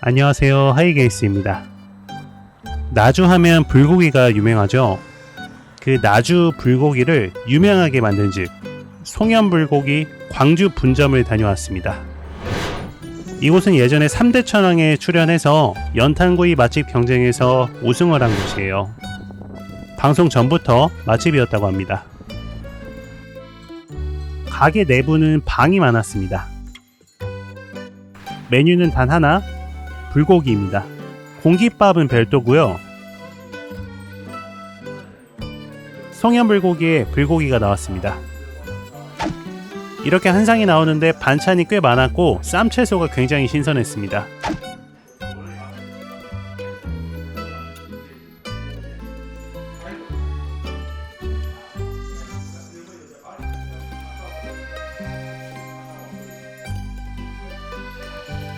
안녕하세요 하이게이스입니다. 나주 하면 불고기가 유명하죠. 그 나주 불고기를 유명하게 만든 집 송현불고기 광주 분점을 다녀왔습니다. 이곳은 예전에 3대 천왕에 출연해서 연탄구이 맛집 경쟁에서 우승을 한 곳이에요. 방송 전부터 맛집이었다고 합니다. 가게 내부는 방이 많았습니다. 메뉴는 단 하나, 불고기입니다. 공깃밥은 별도고요. 송현불고기에 불고기가 나왔습니다. 이렇게 한 상이 나오는데 반찬이 꽤 많았고 쌈 채소가 굉장히 신선했습니다.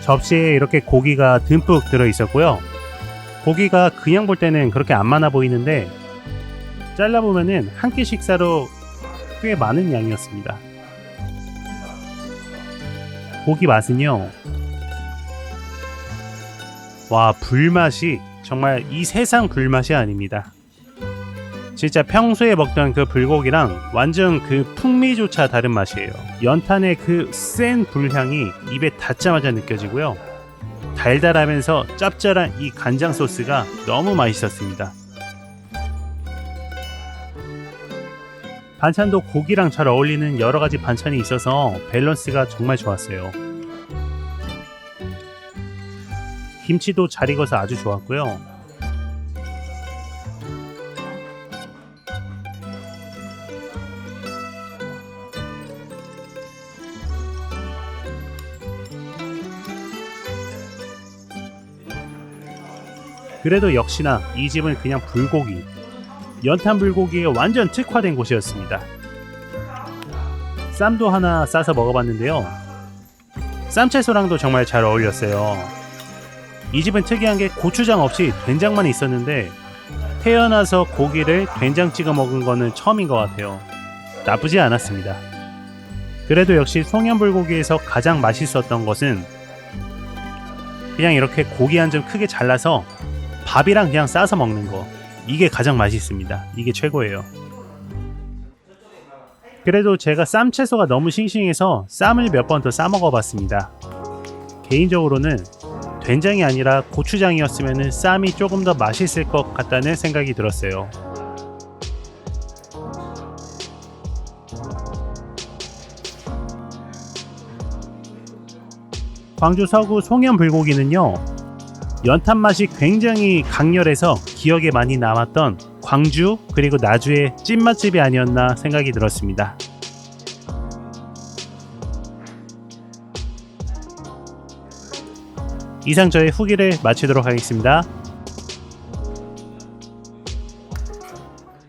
접시에 이렇게 고기가 듬뿍 들어 있었고요. 고기가 그냥 볼 때는 그렇게 안 많아 보이는데 잘라보면은 한 끼 식사로 꽤 많은 양이었습니다. 고기 맛은요. 와, 불맛이 정말 이 세상 불맛이 아닙니다. 진짜 평소에 먹던 그 불고기랑 완전 그 풍미조차 다른 맛이에요. 연탄의 그 센 불향이 입에 닿자마자 느껴지고요. 달달하면서 짭짤한 이 간장 소스가 너무 맛있었습니다. 반찬도 고기랑 잘 어울리는 여러 가지 반찬이 있어서 밸런스가 정말 좋았어요. 김치도 잘 익어서 아주 좋았고요. 그래도 역시나 이 집은 그냥 불고기, 연탄 불고기에 완전 특화된 곳이었습니다. 쌈도 하나 싸서 먹어봤는데요. 쌈채소랑도 정말 잘 어울렸어요. 이 집은 특이한 게 고추장 없이 된장만 있었는데 태어나서 고기를 된장 찍어 먹은 거는 처음인 것 같아요. 나쁘지 않았습니다. 그래도 역시 송현불고기에서 가장 맛있었던 것은 그냥 이렇게 고기 한 점 크게 잘라서 밥이랑 그냥 싸서 먹는 거. 이게 가장 맛있습니다. 이게 최고예요. 그래도 제가 쌈 채소가 너무 싱싱해서 쌈을 몇 번 더 싸 먹어봤습니다. 개인적으로는 된장이 아니라 고추장이었으면 쌈이 조금 더 맛있을 것 같다는 생각이 들었어요. 광주 서구 송현 불고기는요, 연탄 맛이 굉장히 강렬해서 기억에 많이 남았던 광주 그리고 나주의 찐맛집이 아니었나 생각이 들었습니다. 이상 저의 후기를 마치도록 하겠습니다.